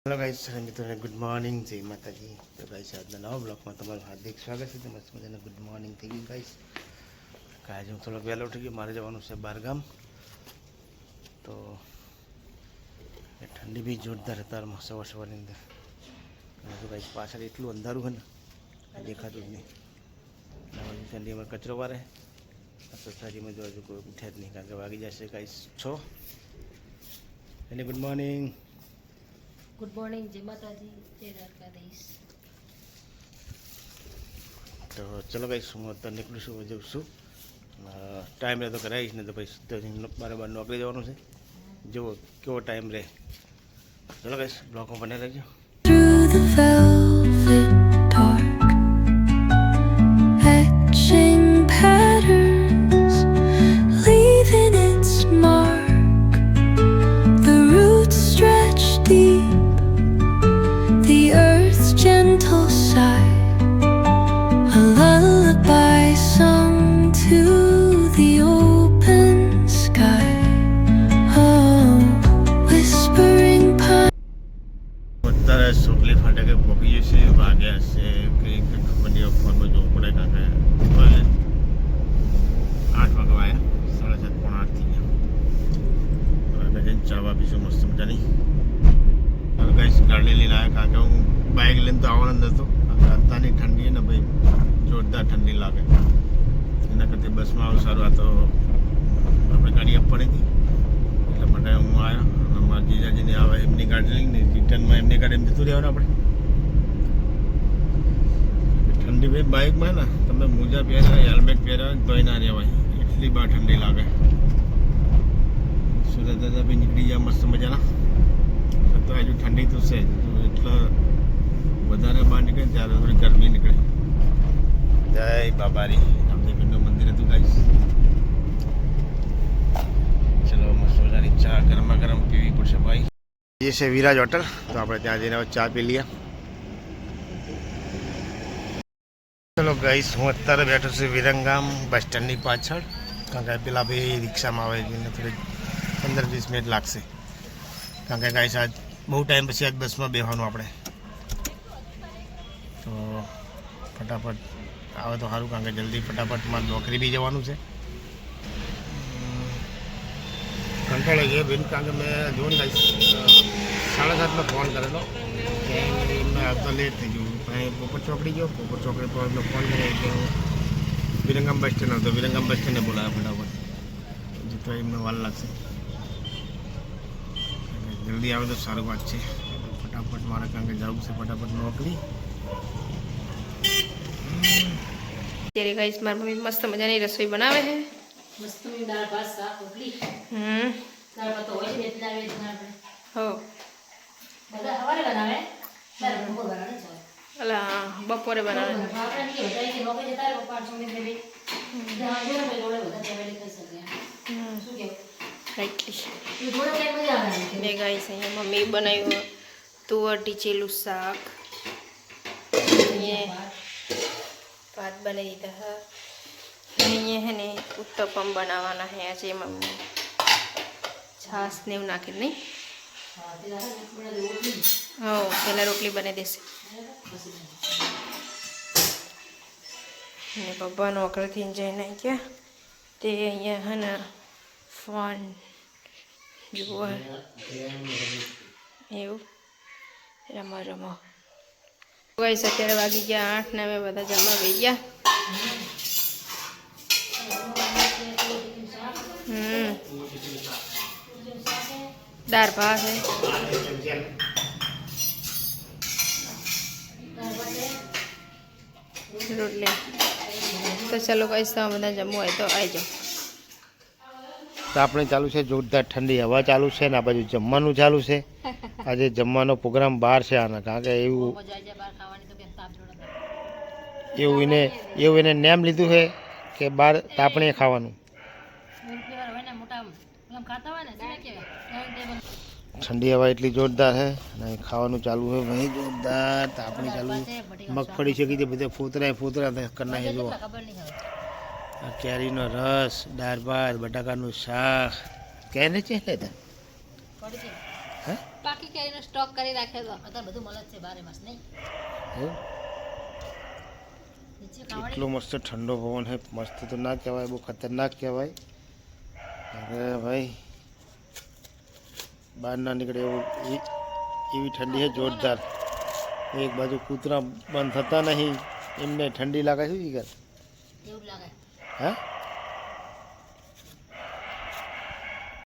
Hello guys અને મિત્રોને good morning જય માતાજી તો ગાઈસ આજના નવા બ્લોકમાં તમારું હાર્દિક સ્વાગત છે તો મસ્ત ગુડ મોર્નિંગ થઈ ગયું ગાઈસ આજે હું થોડોક વહેલો ઉઠી ગયો મારે જવાનું છે બહારગામ તો ઠંડી બી જોરદાર હતા સવાર સવારની અંદર તો ગાઈસ પાછળ એટલું અંધારું છે ને દેખાતું જ નહીં ઠંડીમાં કચરો વારે સોસાયટીમાં જો કોઈ ઉઠ્યા જ નહીં કારણ કે વાગી જશે ગાઈસ છો એટલે ગુડ મોર્નિંગ ગુડ મોર્નિંગ જય માતાજી જય દ્વારકાધીશ તો ચલો ભાઈ હું અત્યારે નીકળું છું જઉં છું. ટાઈમ રહે તો કરાવીશ ને તો પછી બરાબર નોકરી જવાનું છે. જુઓ કેવો ટાઈમ રહે. ચલો ભાઈ બ્લોકમાં બને રહેજો. આપીશું મસ્ત મજાની. હવે કઈ ગાડી લઈને આવ્યા કારણ કે હું બાઇક લઈને તો આવવાનો જ નહોતો અત્યારની ઠંડી ને ભાઈ, જોરદાર ઠંડી લાગે. એના કરતાં બસમાં આવું સારું. આ તો આપણે ગાડી આપવાની હતી. એટલા માટે હું આવ્યો મારા જીજાજીને આવે એમની ગાડી લઈને રિટર્નમાં એમની ગાડી એમ જતું રહેવાનું આપણે. ઠંડી ભાઈ બાઇકમાં ને તમે મોજા પહેર્યા, હેલ્મેટ પહેર્યા તોય ના રહેવાય. એટલી બહાર ઠંડી લાગે. સુરત દાદા બી નીકળી ગયા મસ્ત મજાના. તો હજુ ઠંડી તો છે એટલે વધારે બહાર નીકળે ત્યારે થોડી ગરમી નીકળે. જય બાબારી. રામદેવપીરનું મંદિર હતું ગાઈશ ચલો મસ્ત મજાની ચા ગરમા ગરમ પીવી પડશે ભાઈ. એ છે વિરાજ હોટલ. તો આપણે ત્યાં જઈને ચા પી લઈએ. ચલો ગઈસ હું અત્યારે બેઠો છું વિરંગામ બસ સ્ટેન્ડની પાછળ. કારણ કે પેલા ભાઈ રિક્ષામાં આવે એટલે થોડી પંદર વીસ મિનિટ લાગશે. કારણ કે ગાઈસ આજ બહુ ટાઈમ પછી આજ બસમાં બેસવાનું આપણે. તો ફટાફટ, આવે તો સારું કારણ કે જલ્દી ફટાફટ મારે નોકરી બી જવાનું છે. કંટાળો છે બેન, કારણ કે મેં જોઈને ગાઈસ સાડા સાતમાં ફોન કરેલો. એમને આવતા લેટ થઈ ગયું. અહીં પોપટ ચોકડી ગયો, પોપટ ચોકડી પર એમને ફોન કર્યો કે વિરંગામ બસ સ્ટેન્ડ આવતો વિરંગામ બસ સ્ટેન્ડે બોલાવ્યા ફટાફટ. તો એમને વાર લાગશે. જલ્દી આવે તો સારું વાત છે ફટાફટ મારે કારણ કે જવું છે ફટાફટ નોકરી ત્યારે ગાઈસ મારી મમ્મી મસ્ત મજાની રસોઈ બનાવે છે મસ્તની દાળ ભાત શાક રોટલી હમ દાળ ભાત તો હોય જ એટલે આવે જ ના આપણે હો બધા સવારે બનાવે ત્યારે બપોર બનાવે છે અલા બપોરે બનાવે આપણે ને ગાઈસ અહીંયા મમ્મી બનાવ્યું તુવર ઢીચેલું શાક. અહીંયા ભાત બનાવી દીધા. અહીંયા હે ને ઉત્તપમ બનાવવાના હે આજે મમ્મી. છાશ ને એવું નાખી નહીં? હા પેલા રોટલી બનાવી દેશે. અને પપ્પા નોકરીથી જઈને ગયા. તે અહીંયા હે ને ફોન જુઓ એવું રમો રમો ગાઈસ અત્યારે વાગી ગયા આઠ ને અમે બધા જમવા ગઈ ગયા હમ દાળ ભાત છે રોટલી તો ચલો ગાઈસ તમે બધા જમવું હોય તો આવી જાઓ તો આપણે ચાલુ છે જોરદાર ઠંડી હવા ચાલુ છે ને આ બાજુ જમવાનું ચાલુ છે. આજે જમવાનો પ્રોગ્રામ બહાર છે આના કારણ કે એવું એવું એને એવું એને નેમ લીધું છે કે બહાર તાપણીએ ખાવાનું. ઠંડી હવા એટલી જોરદાર છે અને ખાવાનું ચાલુ છે ભાઈ જોરદાર તાપણી ચાલુ મગફળી છે. કે બધે ફોતરા ફોતરા કરી નાખે આ કેરીનો રસ દાળ ભાત બટાકાનું શાક. કેને છે લેતા હે? બાકી કેરીનો સ્ટોક કરી રાખ્યો હતો અત્યારે બધું મળે છે બારે માસ નહીં? એટલો મસ્ત ઠંડો પવન છે મસ્ત તો ના કહેવાય બહુ ખતરનાક કહેવાય. અરે ભાઈ બહાર ના નીકળે એવું એ- એવી ઠંડી છે જોરદાર. એક બાજુ કૂતરા બંધ થતા નહીં. એમને ઠંડી લાગે છે ઈ કર એવું લાગે. હા